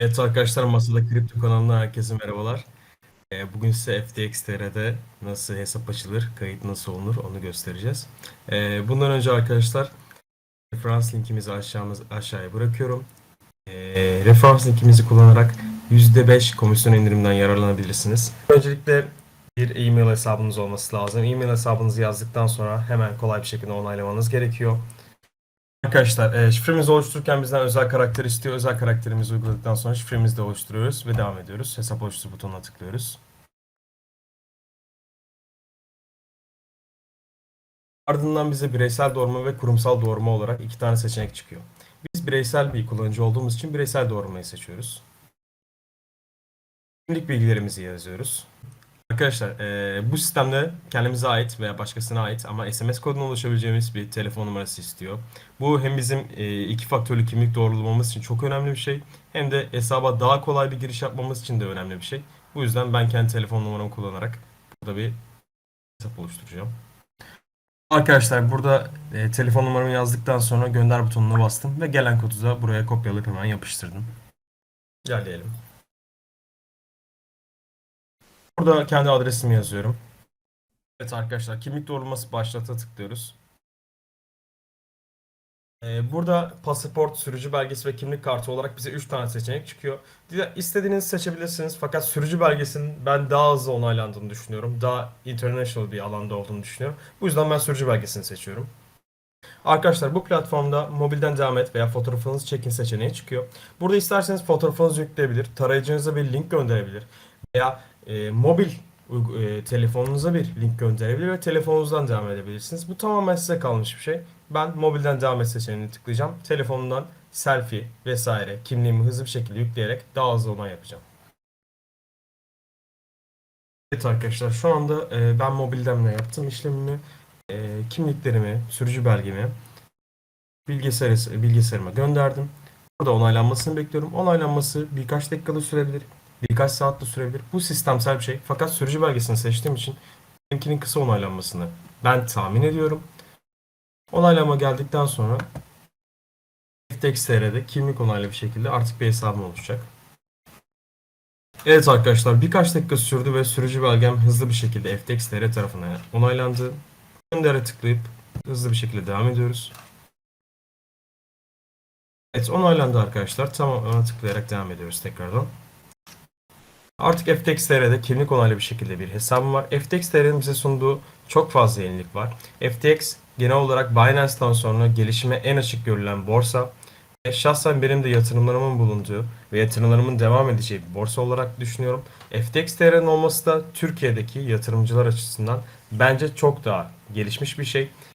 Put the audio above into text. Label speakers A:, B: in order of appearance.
A: Evet arkadaşlar Masada Kripto kanalına herkese merhabalar. Ee, Bugün size FTX.TR'de nasıl hesap açılır, kayıt nasıl olunur onu göstereceğiz. Ee, Bundan önce arkadaşlar referans linkimizi aşağımız, aşağıya bırakıyorum. Ee, Referans linkimizi kullanarak %5 komisyon indirimden yararlanabilirsiniz. Öncelikle bir e-mail hesabınız olması lazım. E-mail hesabınızı yazdıktan sonra hemen kolay bir şekilde onaylamanız gerekiyor. Arkadaşlar e, şifremizi oluştururken bizden özel karakter istiyor. Özel karakterimizi uyguladıktan sonra şifremizi de oluşturuyoruz ve devam ediyoruz. Hesap oluştur butonuna tıklıyoruz. Ardından bize bireysel doğrulama ve kurumsal doğrulama olarak iki tane seçenek çıkıyor. Biz bireysel bir kullanıcı olduğumuz için bireysel doğrulamayı seçiyoruz. Kimlik bilgilerimizi yazıyoruz. Arkadaşlar eee, bu sistemde kendimize ait veya başkasına ait ama SMS koduna ulaşabileceğimiz bir telefon numarası istiyor. Bu hem bizim eee, iki faktörlü kimlik doğrulamamız için çok önemli bir şey hem de hesaba daha kolay bir giriş yapmamız için de önemli bir şey. Bu yüzden ben kendi telefon numaramı kullanarak burada bir hesap oluşturacağım. Arkadaşlar burada eee, telefon numaramı yazdıktan sonra gönder butonuna bastım ve gelen kodu da buraya kopyalayıp hemen yapıştırdım. İlerleyelim. Burada kendi adresimi yazıyorum. Evet arkadaşlar kimlik doğrulaması başlata tıklıyoruz. Ee, burada pasaport, sürücü belgesi ve kimlik kartı olarak bize 3 tane seçenek çıkıyor. İstediğinizi seçebilirsiniz fakat sürücü belgesinin ben daha hızlı onaylandığını düşünüyorum. Daha international bir alanda olduğunu düşünüyorum. Bu yüzden ben sürücü belgesini seçiyorum. Arkadaşlar bu platformda mobilden devam et veya fotoğrafınızı çekin seçeneği çıkıyor. Burada isterseniz fotoğrafınızı yükleyebilir, tarayıcınıza bir link gönderebilir veya e, mobil e, telefonunuza bir link gönderebilir ve telefonunuzdan devam edebilirsiniz. Bu tamamen size kalmış bir şey. Ben mobilden devam et seçeneğini tıklayacağım. Telefonumdan selfie vesaire kimliğimi hızlı bir şekilde yükleyerek daha hızlı onay yapacağım. Evet arkadaşlar şu anda e, ben mobilden de yaptım işlemimi. E, kimliklerimi, sürücü belgemi bilgisayar, bilgisayarıma gönderdim. Burada onaylanmasını bekliyorum. Onaylanması birkaç dakikada sürebilir. Birkaç saatte sürebilir. Bu sistemsel bir şey. Fakat sürücü belgesini seçtiğim için benimkinin kısa onaylanmasını ben tahmin ediyorum. Onaylama geldikten sonra FTX.TR'de kimlik onaylı bir şekilde artık bir hesabım oluşacak. Evet arkadaşlar birkaç dakika sürdü ve sürücü belgem hızlı bir şekilde FTX.TR tarafından onaylandı. Gönder'e tıklayıp hızlı bir şekilde devam ediyoruz. Evet onaylandı arkadaşlar. Tamam ona tıklayarak devam ediyoruz tekrardan. Artık FTX.TR'de kimlik onaylı bir şekilde bir hesabım var. FTX.TR'nin bize sunduğu çok fazla yenilik var. FTX genel olarak Binance'tan sonra gelişime en açık görülen borsa. E, Şahsen benim de yatırımlarımın bulunduğu ve yatırımlarımın devam edeceği bir borsa olarak düşünüyorum. FTX.TR'nin olması da Türkiye'deki yatırımcılar açısından bence çok daha gelişmiş bir şey.